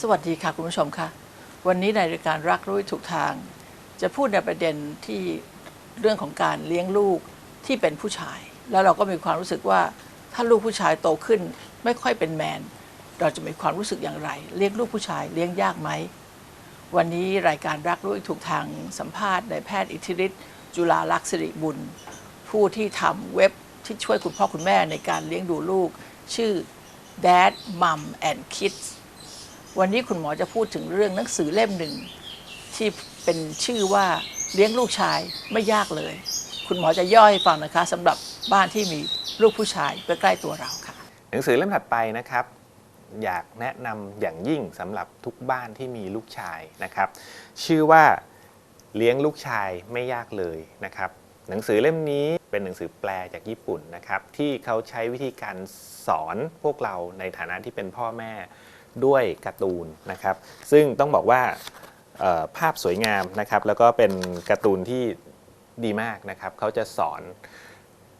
สวัสดีค่ะคุณผู้ชมค่ะวันนี้ในรายการรักรู้ถูกทาง จะพูดในประเด็นที่เรื่องของการเลี้ยงลูกที่เป็นผู้ชาย แล้วเราก็มีความรู้สึกว่าถ้าลูกผู้ชายโตขึ้น ไม่ค่อยเป็นแมน เราจะมีความรู้สึกอย่างไร เลี้ยงลูกผู้ชายเลี้ยงยากไหมวันนี้รายการรักรู้ถูกทางสัมภาษณ์นายแพทย์อิทธิฤทธิ์จุฬาลักษณ์สิริบุญ ผู้ที่ทำเว็บ ที่ช่วยคุณพ่อคุณแม่ในการเลี้ยงดูลูก ชื่อ Dad Mom and Kids วันนี้คุณหมอจะพูดถึงเรื่องหนังสือเล่มหนึ่ง ที่เป็นชื่อว่าเลี้ยงลูกชายไม่ยากเลย คุณหมอจะย่อยให้ฟังนะคะสำหรับบ้านที่มีลูกผู้ชายใกล้ๆตัวเราค่ะ หนังสือเล่มถัดไปนะครับ อยากแนะนำอย่างยิ่งสำหรับทุกบ้านที่มีลูกชายนะครับ ชื่อว่าเลี้ยงลูกชายไม่ยากเลยนะครับ หนังสือเล่มนี้เป็นหนังสือแปลจากญี่ปุ่นนะครับที่เขาใช้วิธีการสอนพวกเราในฐานะที่เป็นพ่อแม่ด้วยการ์ตูนนะครับ ซึ่งต้องบอกว่าภาพสวยงามนะครับ แล้วก็เป็นการ์ตูนที่ดีมากนะครับเขาจะสอน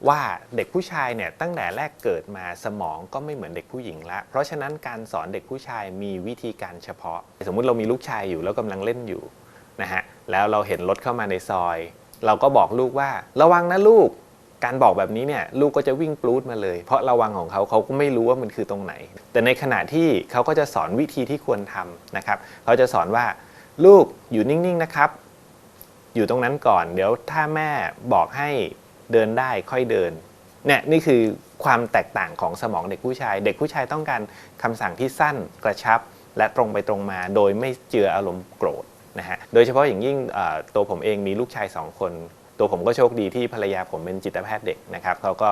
ว่าเด็กผู้ชายเนี่ยตั้งแต่แรกเกิดมาสมองก็ไม่เหมือนเด็กผู้หญิงละ เพราะฉะนั้นการสอนเด็กผู้ชายมีวิธีการเฉพาะ สมมุติเรามีลูกชายอยู่แล้วกำลังเล่นอยู่นะฮะแล้วเราเห็นรถเข้ามาในซอย เราก็บอกลูกว่า ระวังนะลูก การบอกแบบนี้เนี่ยลูกก็จะวิ่งปลูดมาเลย เพราะระวังของเขาเขาก็ไม่รู้ว่ามันคือตรงไหน แต่ในขณะที่เขาก็จะสอนวิธีที่ควรทำนะครับเขาจะสอนว่าลูกอยู่นิ่งๆนะครับ อยู่ตรงนั้นก่อน เดี๋ยวถ้าแม่บอกให้เดินได้ค่อยเดินเนี่ยนี่คือความแตกต่างของสมองเด็กผู้ชาย เด็กผู้ชายต้องการคำสั่งที่สั้นกระชับ และตรงไปตรงมา โดยไม่เจืออารมณ์โกรธ นะฮะโดยเฉพาะอย่างยิ่งตัวผมเองมีลูกชายสองคน ตัวผมก็โชคดีที่ภรรยาผมเป็นจิตแพทย์เด็กนะครับเขาก็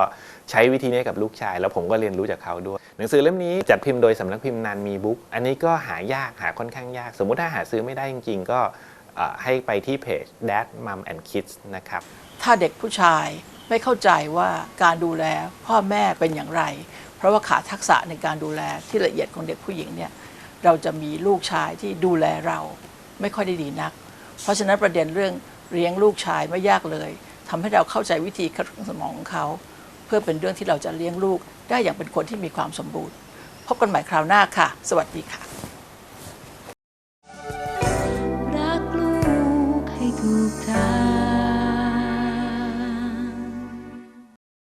ใช้วิธีนี้กับลูกชาย แล้วผมก็เรียนรู้จากเขาด้วย หนังสือเล่มนี้จัดพิมพ์โดยสำนักพิมพ์นานมีบุ๊กอันนี้ก็หายากหาค่อนข้างยาก สมมุติถ้าหาซื้อไม่ได้จริง ๆ ก็ให้ไปที่เพจ Dad Mom and Kids นะครับถ้าเด็กผู้ชายไม่เข้าใจว่าการดูแลพ่อแม่เป็นอย่างไร เพราะว่าขาดทักษะในการดูแลที่ละเอียดของเด็กผู้หญิงเนี่ยเราจะมีลูกชายที่ดูแลเรา ไม่ค่อยได้ดีนัก เพราะฉะนั้นประเด็นเรื่องเลี้ยงลูกชายไม่ยากเลยทำให้เราเข้าใจวิธีคัดสมองของเขา เพื่อเป็นเรื่องที่เราจะเลี้ยงลูกได้อย่างเป็นคนที่มีความสมบูรณ์ พบกันใหม่คราวหน้าค่ะ สวัสดีค่ะ รักลูกให้ถูกทาง